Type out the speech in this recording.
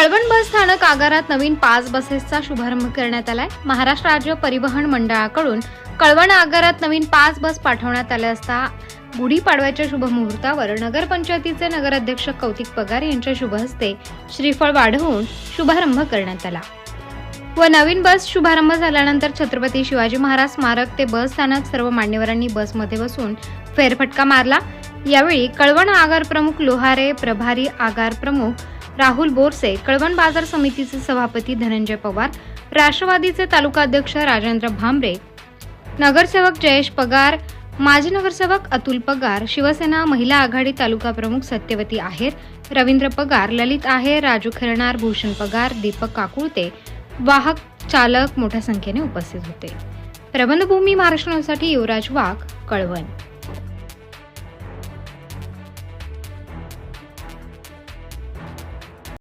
कळवण बस स्थानक आगारात नवीन पाच बसेसचा शुभारंभ करण्यात आलाय. महाराष्ट्र राज्य परिवहन मंडळाकडून कळवण आगारात नवीन पाच बस पाठवण्यात आल्या असता गुढीपाडव्याच्या शुभमुहूर्तावर नगरपंचायतीचे नगराध्यक्ष कौतिक पगार यांच्या शुभ हस्ते श्रीफळ वाढवून शुभारंभ करण्यात आला. व नवीन बस शुभारंभ झाल्यानंतर छत्रपती शिवाजी महाराज स्मारक ते बस स्थानक सर्व मान्यवरांनी बसमध्ये बसून फेरफटका मारला. यावेळी कळवण आगार प्रमुख लोहारे प्रभारी आगार प्रमुख राहुल बोरसे कळवण बाजार समितीचे सभापती धनंजय पवार राष्ट्रवादीचे तालुकाध्यक्ष राजेंद्र भांबरे नगरसेवक जयेश पगार माजी नगरसेवक अतुल पगार शिवसेना महिला आघाडी तालुका प्रमुख सत्यवती आहेर रवींद्र पगार ललित आहेर राजू खरणार भूषण पगार दीपक काकुळते वाहक चालक मोठ्या संख्येने उपस्थित होते. प्रबंधभूमी महाराष्ट्रासाठी युवराज वाघ कळवण.